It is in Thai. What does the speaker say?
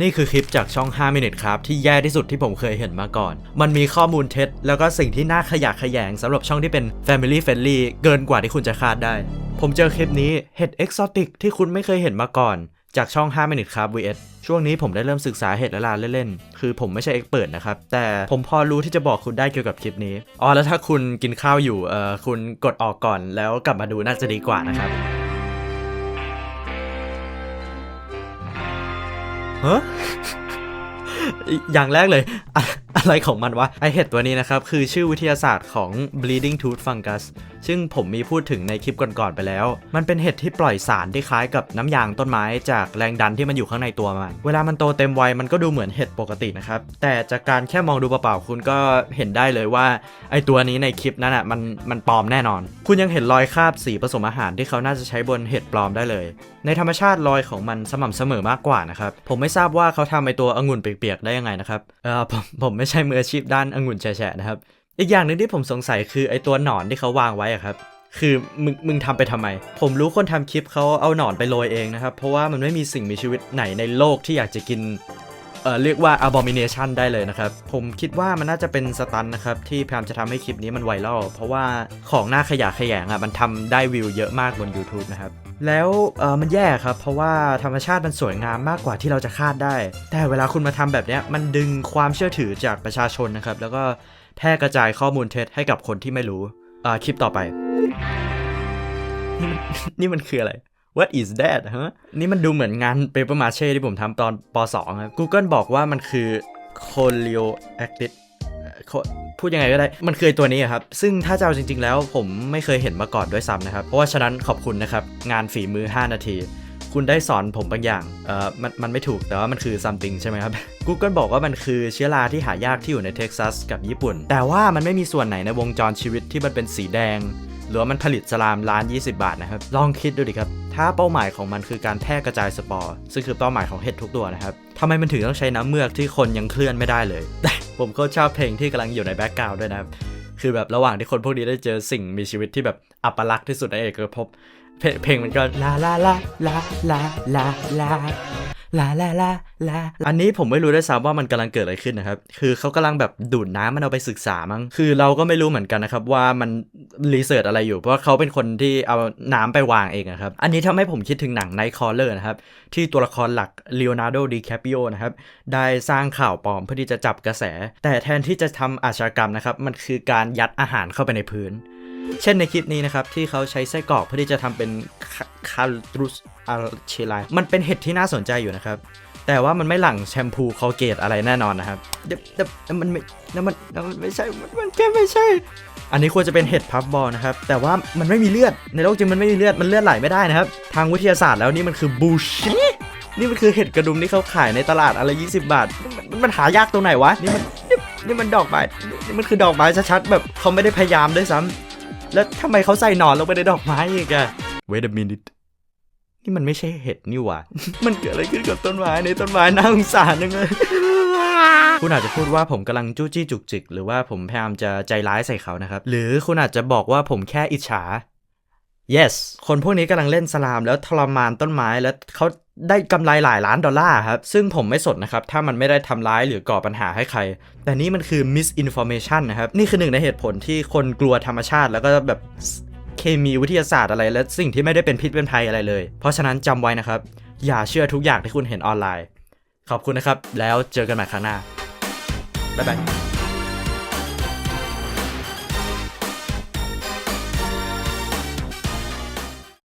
นี่คือคลิปจากช่อง 5 Minute ครับที่แย่ที่สุดที่ผมเคยเห็นมาก่อน มันมีข้อมูลเท็จ แล้วก็สิ่งที่น่าขยะแขยงสำหรับช่องที่เป็น Family Friendly เกินกว่าที่คุณจะคาดได้ ผมเจอคลิปนี้เห็ดเอ็กซอติกที่คุณไม่เคยเห็นมาก่อน จากช่อง 5 Minute ครับ vs ช่วงนี้ผมได้เริ่มศึกษาเห็ดละลาเล่นๆ คือผมไม่ใช่เอ็กเปิดนะครับ แต่ผมพอรู้ที่จะบอกคุณได้เกี่ยวกับคลิปนี้ อ๋อแล้วถ้าคุณกินข้าวอยู่ เอ่อคุณกดออกก่อนแล้วกลับมาดูน่าจะดีกว่านะครับ ฮะอย่างแรกเลย อะไรของมันวะไอเห็ดตัวนี้นะครับ คือชื่อวิทยาศาสตร์ของ bleeding tooth fungus ซึ่งผมมีพูดถึงในคลิปก่อนๆไปแล้ว มันเป็นเห็ดที่ปล่อยสารที่คล้ายกับน้ำยางต้นไม้จากแรงดันที่มันอยู่ข้างในตัวมัน เวลามันโตเต็มวัยมันก็ดูเหมือนเห็ดปกตินะครับ แต่จากการแค่มองดูเปล่าๆคุณก็เห็นได้เลยว่าไอตัวนี้ในคลิปนั้นอะมันมันปลอมแน่นอน คุณยังเห็นรอยคราบสีผสมอาหารที่เขาน่าจะใช้บนเห็ดปลอมได้เลย ในธรรมชาติรอยของมันสม่ำเสมอมากกว่านะครับผมไม่ทราบว่าเขาทำไอตัวองุ่นเปียกๆได้ยังไงนะครับเออผมผมไม่ใช่มืออาชีพด้านองุ่นแฉะๆนะครับ อีกอย่างหนึ่งที่ผมสงสัยคือไอตัวหนอนที่เขาวางไว้อะครับ คือมึงมึงทำไปทำไม ผมรู้คนทำคลิปเขาเอาหนอนไปโรยเองนะครับ เพราะว่ามันไม่มีสิ่งมีชีวิตไหนในโลกที่อยากจะกิน เอ่อเรียกว่า abomination ได้เลยนะครับ ผมคิดว่ามันน่าจะเป็นสตันนะครับ ที่พยายามจะทำให้คลิปนี้มันไวรัลเพราะว่าของหน้าขยะแขยงอะมันทำได้วิวเยอะมากบน YouTube นะครับ แล้วเออมันแย่ครับ เพราะว่าธรรมชาติมันสวยงามมากกว่าที่เราจะคาดได้ แต่เวลาคุณมาทำแบบเนี้ยมันดึงความเชื่อถือจากประชาชนนะครับ แล้วก็แพร่กระจายข้อมูลเท็จให้กับคนที่ไม่รู้อ่าคลิปต่อไป นี่มันคืออะไร What is that ฮะนี่มันดูเหมือนงาน paper mache ที่ผมทำตอนป .2 ครับ Google บอกว่ามันคือ coleoactid เอ่อ co- พูดยังไงก็ได้ มันคือตัวนี้ครับ ซึ่งถ้าจะเอาจริง ๆ แล้วผมไม่เคยเห็นมาก่อนด้วยซ้ำนะครับ เพราะว่าฉะนั้นขอบคุณนะครับ งานฝีมือ 5 นาที คุณได้สอนผมบางอย่าง เอ่อ มัน มันไม่ถูก แต่ว่ามันคือ something ใช่ไหมครับ Google บอกว่ามันคือเชื้อราที่หายากที่อยู่ในเท็กซัสกับญี่ปุ่น แต่ว่ามันไม่มีส่วนไหนในวงจรชีวิตที่มันเป็นสีแดง หรือว่ามันผลิตสลามล้าน 20 บาทนะครับ ลองคิดดูดิครับ ถ้าเป้าหมายของมันคือการแพร่กระจายสปอร์ซึ่งคือเป้าหมายของเห็ดทุกตัวนะครับทำไมมันถึงต้องใช้น้ำเมือกที่คนยังเคลื่อนไม่ได้เลยผมก็ชอบเพลงที่กำลังอยู่ในแบ็กกราวด์ด้วยนะครับคือแบบระหว่างที่คนพวกนี้ได้เจอสิ่งมีชีวิตที่แบบอัปลักษณ์ที่สุดในเอกภพเพลงเพลงมันก็ลาลาลาลาลาลาลา ลาลาลาลาอันนี้ผมไม่รู้ด้วยซ้ำว่ามันกำลังเกิดอะไรขึ้นนะครับ คือเขากำลังแบบดูดน้ำมันเอาไปศึกษามั้ง คือเราก็ไม่รู้เหมือนกันนะครับว่ามันรีเสิร์ชอะไรอยู่ เพราะเขาเป็นคนที่เอาน้ำไปวางเองนะครับ อันนี้ทำให้ผมคิดถึงหนัง Nightcrawler นะครับ ที่ตัวละครหลัก Leonardo DiCaprio นะครับ ได้สร้างข่าวปลอมเพื่อที่จะจับกระแส แต่แทนที่จะทำอาชญากรรมนะครับ มันคือการยัดอาหารเข้าไปในพื้น เช่นในคลิปนี้นะครับที่เขาใช้ไส้กรอกเพื่อที่จะทำเป็นคารุส อาเชลายมันเป็นเห็ดที่น่าสนใจอยู่นะครับ แต่ว่ามันไม่หลั่งแชมพูคอลเกตอะไรแน่นอนนะครับเดี๋ยวเดี๋ยวมันไม่เดี๋ยวมันเดี๋ยวมันไม่ใช่ มันมันแค่ไม่ใช่ อันนี้ควรจะเป็นเห็ดพับบอลนะครับ แต่ว่ามันไม่มีเลือด ในโลกจริงมันไม่มีเลือด มันเลือดไหลไม่ได้นะครับ ทางวิทยาศาสตร์แล้วนี่มันคือบูชินี่มันคือเห็ดกระดุมที่เขาขายในตลาดอะไร20 บาท มันมันมันหายากตรงไหนวะ นี่มันนี่มันดอกไม้นี่มันคือดอกไม้ชัดๆแบบเขาไม่ได้พยายามด้วยซ้ำแล้วทำไมเขาใส่หนอนลงไปในดอกไม้อีกอะ Wait a minute นี่มันไม่ใช่เห็ดนี่หว่า มันเกิดอะไรขึ้นกับต้นไม้ในต้นไม้น่าสงสารจังเลย คุณอาจจะพูดว่าผมกำลังจู้จี้จุกจิก หรือว่าผมพยายามจะใจร้ายใส่เขานะครับ หรือคุณอาจจะบอกว่าผมแค่อิจฉา yes คนพวกนี้กำลังเล่นสลามแล้วทรมานต้นไม้แล้วเขาได้กำไรหลายล้านดอลลาร์ครับ ซึ่งผมไม่สนนะครับ ถ้ามันไม่ได้ทำร้ายหรือก่อปัญหาให้ใคร แต่นี่มันคือ misinformation นะครับ นี่คือหนึ่งในเหตุผลที่คนกลัวธรรมชาติ แล้วก็แบบ เคมีวิทยาศาสตร์อะไร และสิ่งที่ไม่ได้เป็นพิษเป็นภัยอะไรเลย เพราะฉะนั้นจำไว้นะครับ อย่าเชื่อทุกอย่างที่คุณเห็นออนไลน์ ขอบคุณนะครับ แล้วเจอกันใหม่ครั้งหน้าบ๊ายบาย